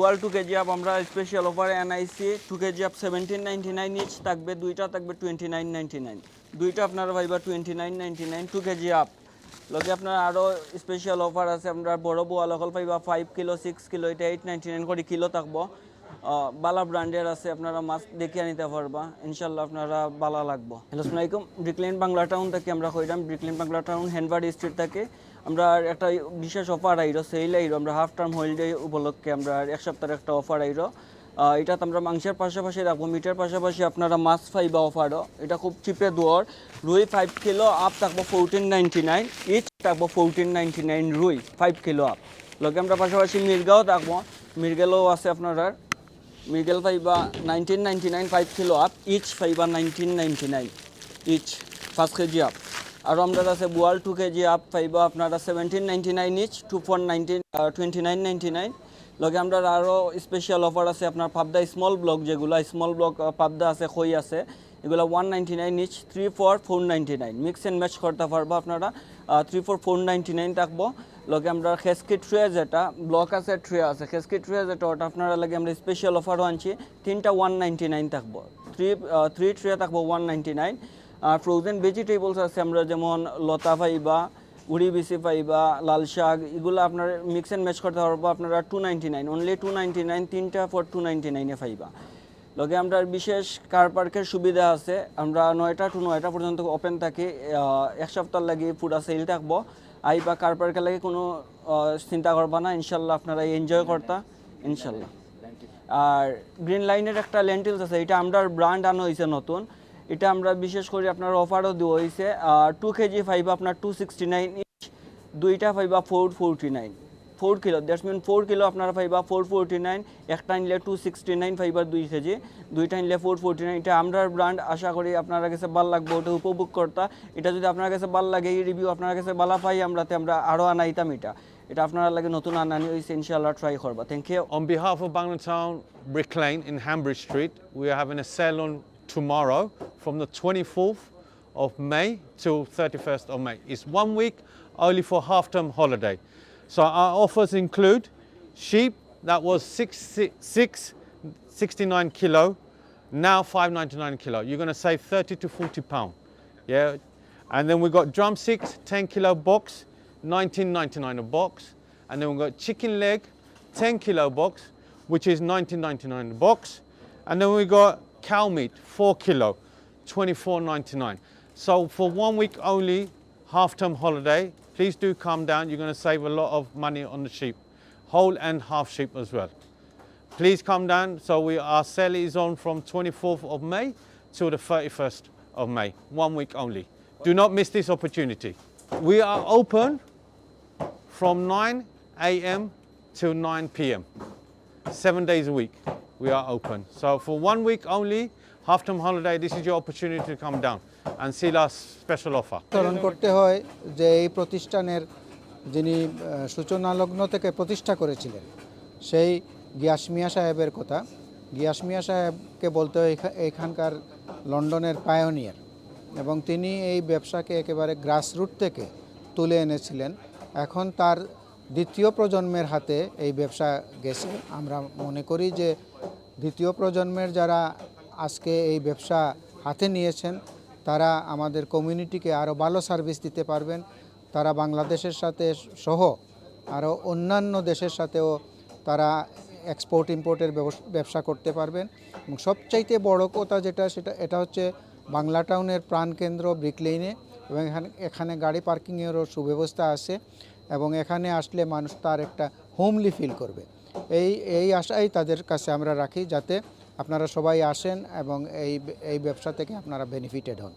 ওয়াল two kg up আমরা special অফারে NIC two kg up seventeen ninety nine inch থাকবে, দুইটা থাকবে টোয়েন্টি নাইন নাইনটি নাইন দুইটা আপনারা viva twenty nine ninety nine two kg up লগে আপনার আরও স্পেশাল অফার আছে আপনার বড় বোয়াল অকল পাইবা ফাইভ কিলো সিক্স কিলো এটা এইট নাইনটি নাইন করে কিলো থাকব। বালা ব্র্যান্ডের আছে, আপনারা মাছ দেখিয়ে নিতে পারবা। ইনশাল্লাহ আপনারা বালা লাগবো। হ্যালো আসসালামাইকুম ব্রিকলেন বাংলা টাউন থেকে আমরা কইলাম Brick Lane Bangla town Hanbury street থেকে। আমরা একটা বিশেষ অফার আইরো, সেল আইরো। আমরা হাফ টার্ম হলিডে উপলক্ষে আমরা এক সপ্তাহের একটা অফার আইরো। এটা আমরা মাংসের পাশাপাশি রাখব, মিটার পাশাপাশি আপনারা মাছ পাইবা অফারও। এটা খুব চিপে দোয়ার। রুই ফাইভ কিলো আপ থাকব ফোরটিন নাইনটি নাইন ইচ থাকব ফোরটিন নাইনটি নাইন রুই ফাইভ কিলো আপ লগে আমরা পাশাপাশি মির্গাও থাকব। মির্গেলও আছে আপনারা। মিডল পাইবা nineteen ninety nine five kilo up each পাইবা নাইনটিন নাইনটি নাইন ইচ পাঁচ কেজি আপ আৰু আমরা আছে বোয়াল টু কেজি আপ পাইবা আপনারা seventeen ninety nine each two for nineteen twenty nine ninety nine লগে আমরা আরও স্পেশাল অফার আছে আপনার পাবদা স্মল ব্লক যেগুলো স্মল ব্লক পাবদা আছে খই আছে এগুলো one ninety nine each three for four ninety nine mix and match করতে পারব আপনারা three for four ninety nine থাকব লগে আমরা খেসকি ট্রে যেটা, ব্লক আছে ট্রে আছে। খেসকি ট্রে যেটা, ওটা আপনারা লাগে আমরা স্পেশাল অফারও আনছি। তিনটা ওয়ান নাইনটি নাইন থাকব। থ্রি থ্রি ট্রে থাকব ওয়ান নাইনটি নাইন আর ফ্রোজেন ভেজিটেবলস আছে আমরা যেমন লতা পাইবা উড়ি বিসি পাইবা লাল শাক, এগুলো আপনার মিক্স অ্যান্ড ম্যাচ করতে পারব আপনারা two ninety nine only two ninety nine তিনটা ফর টু নাইনটি নাইনে পাইবা লগে আমরা বিশেষ কার পার্কের সুবিধা আছে। আমরা নয়টা টু নয়টা পর্যন্ত ওপেন থাকি। এক সপ্তাহ লাগি পুরা সেল থাকব। আই বা কার পার্কের লাগে কোনো চিন্তা করবা না, ইনশাল্লাহ আপনারা এনজয় করতা, ইনশাল্লাহ। আর গ্রিন লাইনের একটা লেন্টিলস আছে, এটা আমরা ব্র্যান্ড আনো হয়েছে নতুন। এটা আমরা বিশেষ করে আপনার অফারও দেওয়া হয়েছে টু কেজি ফাইভ আপনার টু সিক্সটি নাইন ইঞ্চ দুইটা five four forty nine four kilo that's mean four kilo আপনারা পাইবা ফোর ফোরটি নাইন একটা নিলে টু সিক্সটি নাইন পাইবা দুই কেজি দুইটা নিলে ফোর ফোরটি নাইন এটা আমরা ব্র্যান্ড আশা করি আপনার কাছে ভালো লাগবে ওটা উপভোগ করতা এটা যদি আপনার কাছে ভালো লাগে এই রিভিউ আপনার কাছে ভালো পাই আমরাতে আমরা আরও আনাইতাম এটা এটা আপনারা লাগে নতুন আনানি হয়েছে ইনশাল্লাহ ট্রাই করবা thank you On behalf of Bangladesh Brick Lane in Hambridge Street, we are having a sale on tomorrow from the 24th of May till 31st of May. It's one week only for half-term holiday. So our offers include sheep that was six, six, six, 69 kilo, now 5.99 kilo. You're going to save 30 to 40 pound. Yeah, and then we've got drumsticks, 10 kilo box, 19.99 a box, and then we've got chicken leg, 10 kilo box, which is 19.99 a box, and then we got cow meat, 4 kilo, 24.99. So for one week only, half-term holiday, please do come down. You're going to save a lot of money on the sheep, whole and half sheep as well. Please come down. So we our sale is on from 24th of May till the 31st of May, one week only. Do not miss this opportunity. We are open from 9 a.m. till 9 p.m. Seven days a week we are open. So for one week only, half-term holiday, this is your opportunity to come down and see our special offer. করতে হয় যে এই প্রতিষ্ঠানের যিনি সূচনা লগ্ন থেকে প্রতিষ্ঠা করেছিলেন সেই গিয়াস মিয়া সাহেবের কথা গিয়াস মিয়া সাহেবকে বলতে হয় এখানকার লন্ডনের পায়োনিয়ার এবং তিনি এই ব্যবসাকে একেবারে গ্রাসরুট থেকে তুলে এনেছিলেন এখন তার দ্বিতীয় প্রজন্মের হাতে এই ব্যবসা গেছে আমরা মনে করি যে দ্বিতীয় প্রজন্মের যারা আজকে এই ব্যবসা হাতে নিয়েছেন, তারা আমাদের কমিউনিটিকে আরও ভালো সার্ভিস দিতে পারবেন। তারা বাংলাদেশের সাথে সহ আরও অন্যান্য দেশের সাথেও তারা এক্সপোর্ট ইম্পোর্টের ব্যবসা করতে পারবেন। এবং সবচাইতে বড় কথা যেটা, সেটা, এটা হচ্ছে বাংলা টাউনের প্রাণকেন্দ্র ব্রিকলেইনে এবং এখানে এখানে গাড়ি পার্কিংয়েরও সুব্যবস্থা আছে এবং এখানে আসলে মানুষ তার একটা হোমলি ফিল করবে। এই এই আশাই তাদের কাছে আমরা রাখি যাতে আপনারা সবাই আসেন এবং এই এই ব্যবসা থেকে আপনারা বেনিফিটেড হন।